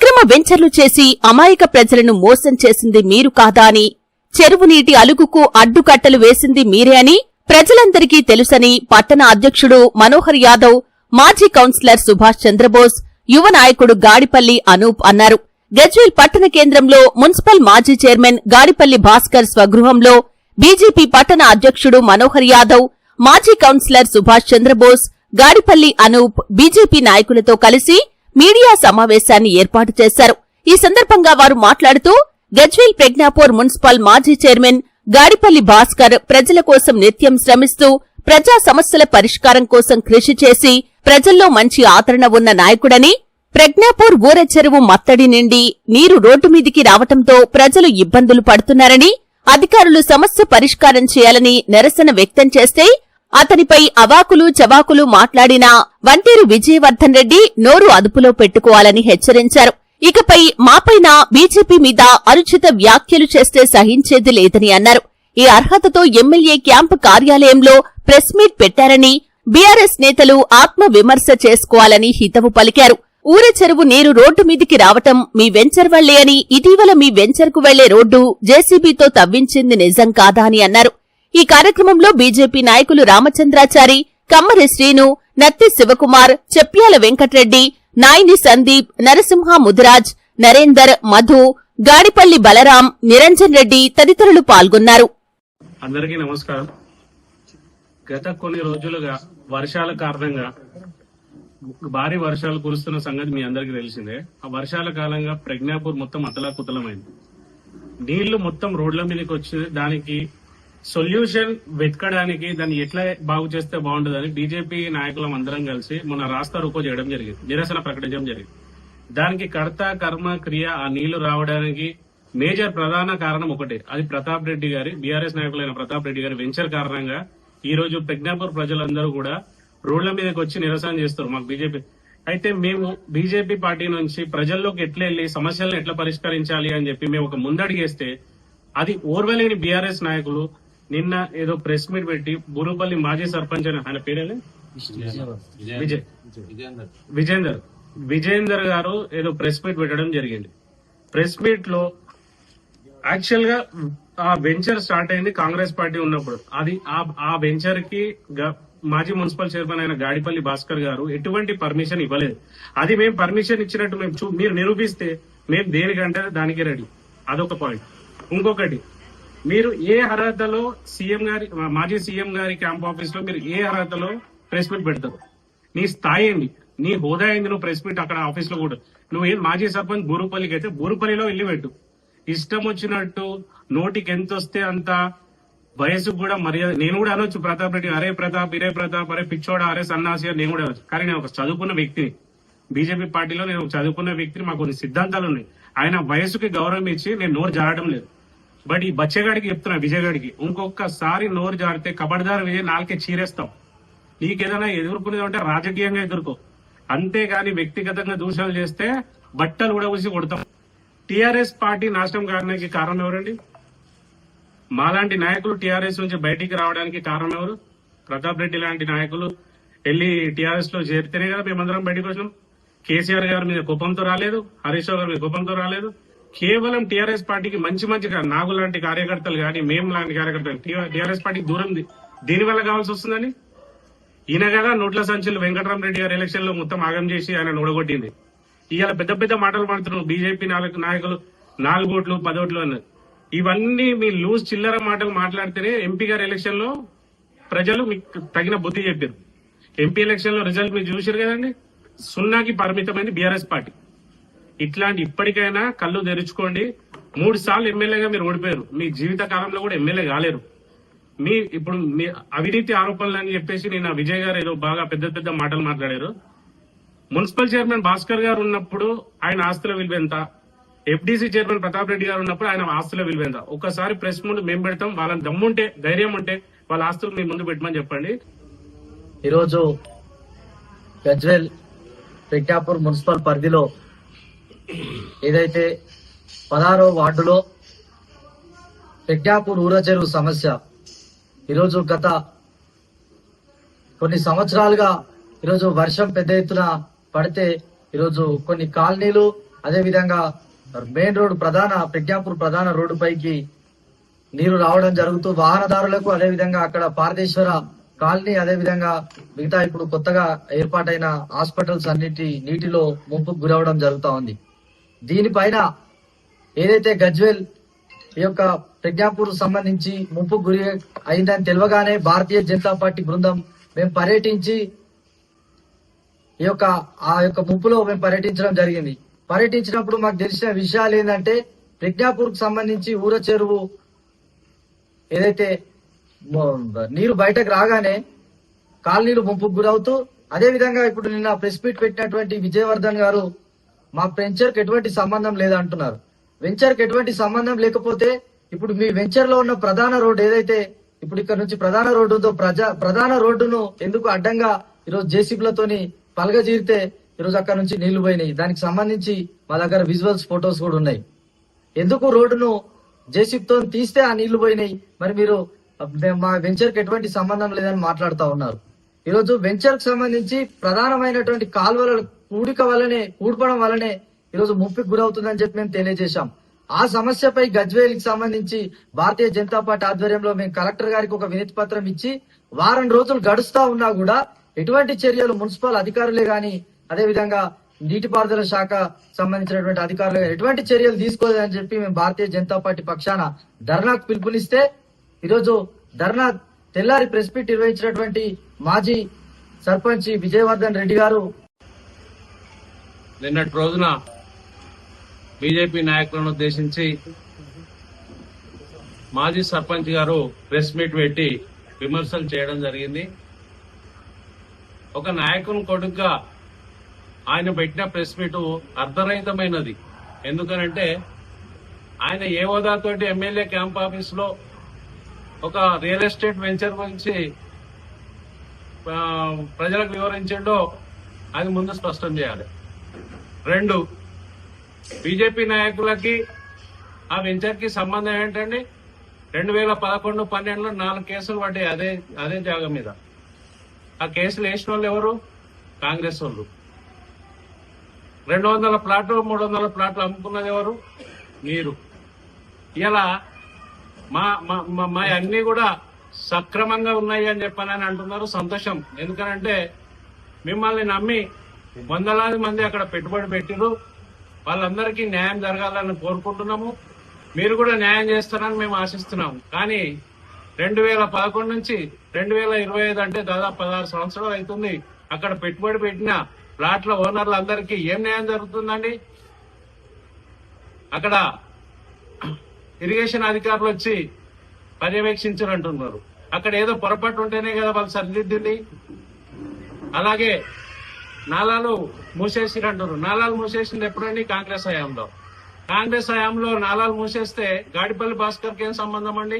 అక్రమ వెంచర్లు చేసి అమాయక ప్రజలను మోసం చేసింది మీరు కాదా అని చెరువు నీటి అలుగుకు అడ్డుకట్టలు వేసింది మీరే అని ప్రజలందరికీ తెలుసని పట్టణ అధ్యక్షుడు మనోహర్ యాదవ్ మాజీ కౌన్సిలర్ సుభాష్ చంద్రబోస్ యువ నాయకుడు గాడిపల్లి అనూప్ అన్నారు. గజ్వేల్ పట్టణ కేంద్రంలో మున్సిపల్ మాజీ చైర్మన్ గాడిపల్లి భాస్కర్ స్వగృహంలో బీజేపీ పట్టణ అధ్యక్షుడు మనోహర్ యాదవ్ మాజీ కౌన్సిలర్ సుభాష్ చంద్రబోస్ గాడిపల్లి అనూప్ బీజేపీ నాయకులతో కలిసి మీడియా సమావేశాన్ని ఏర్పాటు చేశారు. ఈ సందర్భంగా వారు మాట్లాడుతూ గజ్వేల్ ప్రజ్ఞాపూర్ మున్సిపల్ మాజీ చైర్మన్ గాడిపల్లి భాస్కర్ ప్రజల కోసం నిత్యం శ్రమిస్తూ ప్రజా సమస్యల పరిష్కారం కోసం కృషి చేసి ప్రజల్లో మంచి ఆదరణ ఉన్న నాయకుడని ప్రజ్ఞాపూర్ ఊర చెరువు మత్తడి నిండి నీరు రోడ్డు మీదికి రావటంతో ప్రజలు ఇబ్బందులు పడుతున్నారని అధికారులు సమస్య పరిష్కారం చేయాలని నిరసన వ్యక్తం చేస్తే అతనిపై అవాకులు చవాకులు మాట్లాడినా వంటేరు విజయవర్ధన్ రెడ్డి నోరు అదుపులో పెట్టుకోవాలని హెచ్చరించారు. ఇకపై మాపైన బీజేపీ మీద అనుచిత వ్యాఖ్యలు చేస్తే సహించేది లేదని అన్నారు. ఈ అర్హతతో ఎమ్మెల్యే క్యాంపు కార్యాలయంలో ప్రెస్ మీట్ పెట్టారని బీఆర్ఎస్ నేతలు ఆత్మ విమర్శ చేసుకోవాలని హితవు పలికారు. ఊర చెరువు నీరు రోడ్డు మీదికి రావటం మీ వెంచర్ వల్లే అని ఇటీవల మీ వెంచర్కు వెళ్ళే రోడ్డు జేసీబీతో తవ్వించింది నిజం కాదా అని అన్నారు. ఈ కార్యక్రమంలో బీజేపీ నాయకులు రామచంద్రాచారి కమ్మరి శ్రీను నత్తి శివకుమార్ చెప్యాల వెంకట్రెడ్డి నాయిని సందీప్ నరసింహ ముదిరాజ్ నరేందర్ మధు గాడిపల్లి బలరాం నిరంజన్ రెడ్డి తదితరులు పాల్గొన్నారు. అందరికీ నమస్కారం. గత కొన్ని రోజులుగా వర్షాల కారణంగా భారీ వర్షాలు కురుస్తున్న సంగతి మీ అందరికీ తెలిసిందే. ఆ వర్షాల కాలంగా ప్రజ్ఞాపూర్ మొత్తం అతలాకుతలమైంది. నీళ్ళు మొత్తం రోడ్ల మీదకి వచ్చి దానికి సొల్యూషన్ వెతకడానికి దాన్ని ఎట్లా బాగు చేస్తే బాగుంటుందని బీజేపీ నాయకులం అందరం కలిసి మన రాస్తా రూపో చేయడం జరిగింది. నిరసన ప్రకటించడం జరిగింది. దానికి కర్త కర్మ క్రియ ఆ నీళ్ళు రావడానికి మేజర్ ప్రధాన కారణం ఒకటే. అది ప్రతాప్ రెడ్డి గారి బీఆర్ఎస్ నాయకులైన ప్రతాప్ రెడ్డి గారి వెంచర్ కారణంగా ఈ రోజు ప్రజ్ఞాపూర్ ప్రజలందరూ కూడా రోడ్ల మీదకి వచ్చి నిరసన చేస్తారు మాకు బీజేపీ. అయితే మేము బీజేపీ పార్టీ నుంచి ప్రజల్లోకి ఎట్లా వెళ్ళి సమస్యలను ఎట్లా పరిష్కరించాలి అని చెప్పి మేము ఒక ముందడిగేస్తే అది ఓర్వలేని బీఆర్ఎస్ నాయకులు నిన్న ఏదో ప్రెస్ మీట్ పెట్టి బురుపల్లి మాజీ సర్పంచ్ అని ఆయన పేరేలే విజయ్. విజేందర్. విజేందర్ గారు ఏదో ప్రెస్ మీట్ పెట్టడం జరిగింది. ప్రెస్ మీట్లో యాక్చువల్గా ఆ వెంచర్ స్టార్ట్ అయింది కాంగ్రెస్ పార్టీ ఉన్నప్పుడు. అది ఆ- వెంచర్కి మాజీ మున్సిపల్ చైర్మన్ అయిన గాడిపల్లి భాస్కర్ గారు ఎటువంటి పర్మిషన్ ఇవ్వలేదు. అది మేము పర్మిషన్ ఇచ్చినట్టు మేము చూ- మీరు నిరూపిస్తే మేము దేనికంటే దానికి రెడీ. అదొక పాయింట్. ఇంకొకటి మీరు ఏ అర్హతలో సీఎం గారి మాజీ సీఎం గారి క్యాంప్ ఆఫీస్లో మీరు ఏ అర్హతలో ప్రెస్ మీట్ పెడతారు? నీ స్థాయి ఏంది? నీ హోదా ఏంది నువ్వు ప్రెస్ మీట్ అక్కడ ఆఫీస్లో కూడా? నువ్వు ఏం మాజీ సర్పంచ్ బూరుపల్లికి అయితే బూరుపల్లిలో వెళ్ళి పెట్టు. ఇష్టం వచ్చినట్టు నోటికి ఎంత వస్తే అంత వయసుకు కూడా మర్యాద. నేను కూడా అనొచ్చు ప్రతాప్ రెడ్డి అరే ప్రతాప్ ఇరే ప్రతాప్ అరే పిచ్చోడా అరే సన్నాసి నేను కూడా అనొచ్చు. కానీ నేను ఒక చదువుకున్న వ్యక్తిని. బీజేపీ పార్టీలో నేను ఒక చదువుకున్న వ్యక్తిని మాకు కొన్ని సిద్ధాంతాలు ఉన్నాయి. ఆయన వయసుకి గౌరవం ఇచ్చి నేను నోరు జారడం లేదు. బట్ ఈ బచ్చగాడికి చెప్తున్నా విజయగాడికి ఇంకొకసారి నోరు జారితే కబడ్దార్ విజయ్ నాలుకే చీరేస్తాం. నీకేదైనా ఎదుర్కొనేది అంటే రాజకీయంగా ఎదుర్కో. అంతేగాని వ్యక్తిగతంగా దూషణలు చేస్తే బట్టలు కూడా ఊసి కొడతాం. టిఆర్ఎస్ పార్టీ నాశనం కారణానికి కారణం ఎవరండి? మాలాంటి నాయకులు టిఆర్ఎస్ నుంచి బయటికి రావడానికి కారణం ఎవరు? ప్రతాప్ రెడ్డి లాంటి నాయకులు వెళ్ళి టిఆర్ఎస్లో చేరితేనే కదా మేమందరం బయటకు వచ్చినాం. కేసీఆర్ గారి మీద కోపంతో రాలేదు హరీష్ రావు గారి మీద కోపంతో రాలేదు. కేవలం టీఆర్ఎస్ పార్టీకి మంచి మంచి నాగు లాంటి కార్యకర్తలు కానీ మేము లాంటి కార్యకర్తలు టీఆర్ఎస్ పార్టీకి దూరం ది- దీని వల్ల కావాల్సి వస్తుందని? ఈయన కదా నోట్ల సంచులు వెంకటరామరెడ్డి గారి ఎలక్షన్లో మొత్తం ఆగం చేసి ఆయన ఓడగొట్టింది ఇవాళ పెద్ద పెద్ద మాటలు మాడుతున్నారు. బీజేపీ నాలుగు నాయకులు నాలుగు ఓట్లు పదోట్లు అన్నారు. ఇవన్నీ మీ లూజ్ చిల్లర మాటలు మాట్లాడితేనే ఎంపీ గారి ఎలక్షన్లో ప్రజలు మీకు తగిన బుద్ధి చెప్పారు. ఎంపీ ఎలక్షన్లో రిజల్ట్ మీరు చూసారు కదండి? సున్నాకి పరిమితమైంది బీఆర్ఎస్ పార్టీ. ఇట్లాంటి ఇప్పటికైనా కళ్ళు తెరుచుకోండి. మూడు సార్లు ఎమ్మెల్యేగా మీరు ఓడిపోయారు. మీ జీవిత కాలంలో కూడా ఎమ్మెల్యే కాలేరు. మీ ఇప్పుడు మీ అవినీతి ఆరోపణలు అని చెప్పేసి నేను విజయ్ గారు ఏదో బాగా పెద్ద పెద్ద మాటలు మాట్లాడారు. మున్సిపల్ చైర్మన్ భాస్కర్ గారు ఉన్నప్పుడు ఆయన ఆస్తుల విలువ ఎంత ఎఫ్డీసీ చైర్మన్ ప్రతాప్ రెడ్డి గారు ఉన్నప్పుడు ఆయన ఆస్తుల విలువ ఎంత ఒకసారి ప్రెస్ ముందు మేము పెడతాం. వాళ్ళని దమ్ముంటే ధైర్యం ఉంటే వాళ్ళ ఆస్తులు మీ ముందు పెట్టమని చెప్పండి. ఈరోజు గజ్వేల్ ప్రజ్ఞాపూర్ మున్సిపల్ పరిధిలో ఏదైతే పదహారో వార్డులో ప్రజ్ఞాపూర్ ఊర చెరువు సమస్య ఈరోజు గత కొన్ని సంవత్సరాలుగా ఈరోజు వర్షం పెద్ద ఎత్తున పడితే ఈరోజు కొన్ని కాలనీలు అదేవిధంగా మెయిన్ రోడ్ ప్రధాన ప్రజ్ఞాపూర్ ప్రధాన రోడ్డు పైకి నీరు రావడం జరుగుతూ వాహనదారులకు అదేవిధంగా అక్కడ పారదేశ్వర కాలనీ అదే విధంగా మిగతా ఇప్పుడు కొత్తగా ఏర్పాటైన హాస్పిటల్స్ అన్నిటి నీటిలో ముంపుకు గురవడం జరుగుతా ఉంది. దీనిపైన ఏదైతే గజ్వేల్ ఈ యొక్క ప్రజ్ఞాపూర్ సంబంధించి ముప్పు గురి అయిందని తెలియగానే భారతీయ జనతా పార్టీ బృందం మేము పర్యటించి ఈ యొక్క ఆ యొక్క ముప్పులో మేము పర్యటించడం జరిగింది. పర్యటించినప్పుడు మాకు తెలిసిన విషయాలు ఏంటంటే ప్రజ్ఞాపూర్ సంబంధించి ఊర చెరువు ఏదైతే నీరు బయటకు రాగానే కాలనీలు ముంపుకు గురవుతూ అదే విధంగా ఇప్పుడు నిన్న ప్రెస్ మీట్ పెట్టినటువంటి విజయవర్ధన్ గారు మా వెంచర్కి ఎటువంటి సంబంధం లేదంటున్నారు. వెంచర్కి ఎటువంటి సంబంధం లేకపోతే ఇప్పుడు మీ వెంచర్లో ఉన్న ప్రధాన రోడ్డు ఏదైతే ఇప్పుడు ఇక్కడ నుంచి ప్రధాన రోడ్డు ఉందో ప్రజా ప్రధాన రోడ్డును ఎందుకు అడ్డంగా ఈరోజు జేసీబీలతోని పలగజీరితే ఈరోజు అక్కడ నుంచి నీళ్ళు పోయినాయి. దానికి సంబంధించి మా దగ్గర విజువల్స్ ఫొటోస్ కూడా ఉన్నాయి. ఎందుకు రోడ్డును జేసీబీతో తీస్తే ఆ నీళ్ళు పోయినాయి? మరి మీరు మా వెంచర్కి ఎటువంటి సంబంధం లేదని మాట్లాడుతా ఉన్నారు. ఈరోజు వెంచర్కు సంబంధించి ప్రధానమైనటువంటి కాలువల కూడిక వల్లనే కూడపడం వల్లనే ఈరోజు ముప్పికి గురవుతుందని చెప్పి మేము తెలియజేశాం. ఆ సమస్యపై గజ్వేల్కి సంబంధించి భారతీయ జనతా పార్టీ ఆధ్వర్యంలో మేము కలెక్టర్ గారికి ఒక వినతి పత్రం ఇచ్చి వారం రోజులు గడుస్తా ఉన్నా కూడా ఎటువంటి చర్యలు మున్సిపల్ అధికారులే గాని అదేవిధంగా నీటిపారుదల శాఖ సంబంధించినటువంటి అధికారులు ఎటువంటి చర్యలు తీసుకోలేదని చెప్పి మేము భారతీయ జనతా పార్టీ పక్షాన ధర్నాకు పిలుపునిస్తే ఈరోజు ధర్నా తెల్లారి ప్రెస్ మీట్ నిర్వహించినటువంటి మాజీ సర్పంచ్ విజయవర్ధన్ రెడ్డి గారు నిన్నటి రోజున బీజేపీ నాయకులను ఉద్దేశించి మాజీ సర్పంచ్ గారు ప్రెస్ మీట్ పెట్టి విమర్శలు చేయడం జరిగింది. ఒక నాయకుని కొడుకుగా ఆయన పెట్టిన ప్రెస్ మీట్ అర్ధరహితమైనది. ఎందుకనంటే ఆయన ఏ హోదాతోటి ఎమ్మెల్యే క్యాంప్ ఆఫీస్లో ఒక రియల్ ఎస్టేట్ వెంచర్ గురించి ప్రజలకు వివరించిండో అది ముందు స్పష్టం చేయాలి. రెండు బీజేపీ నాయకులకి ఆ వెంచర్కి సంబంధం ఏంటండి? రెండు వేల పదకొండు పన్నెండులో నాలుగు కేసులు పడ్డాయి అదే అదే జాగం మీద. ఆ కేసులు వేసిన వాళ్ళు ఎవరు? కాంగ్రెస్ వాళ్ళు. రెండు వందల ప్లాట్లు మూడు వందల ప్లాట్లు అమ్ముకున్నది ఎవరు? మీరు. ఇలా మా మా- అన్ని కూడా సక్రమంగా ఉన్నాయి అని చెప్పానని అంటున్నారు సంతోషం. ఎందుకనంటే మిమ్మల్ని నమ్మి వందలాది మంది అక్కడ పెట్టుబడి పెట్టిరు వాళ్ళందరికీ న్యాయం జరగాలని కోరుకుంటున్నాము. మీరు కూడా న్యాయం చేస్తారని మేము ఆశిస్తున్నాము. కానీ రెండు వేల పదకొండు నుంచి రెండు వేల ఇరవై ఐదు అంటే దాదాపు పదహారు సంవత్సరాలు అవుతుంది. అక్కడ పెట్టుబడి పెట్టిన ప్లాట్ల ఓనర్లు అందరికీ ఏం న్యాయం జరుగుతుందండి? అక్కడ ఇరిగేషన్ అధికారులు వచ్చి పర్యవేక్షించారంటున్నారు. అక్కడ ఏదో పొరపాటు ఉంటేనే కదా వాళ్ళు సరిదిద్దింది. అలాగే నాలాలు మూసేసిరంటారు నాలాలు మూసేసింది ఎప్పుడండి కాంగ్రెస్ హయాంలో? కాంగ్రెస్ హయాంలో నాలాలు మూసేస్తే గాడిపల్లి భాస్కర్కి ఏం సంబంధం అండి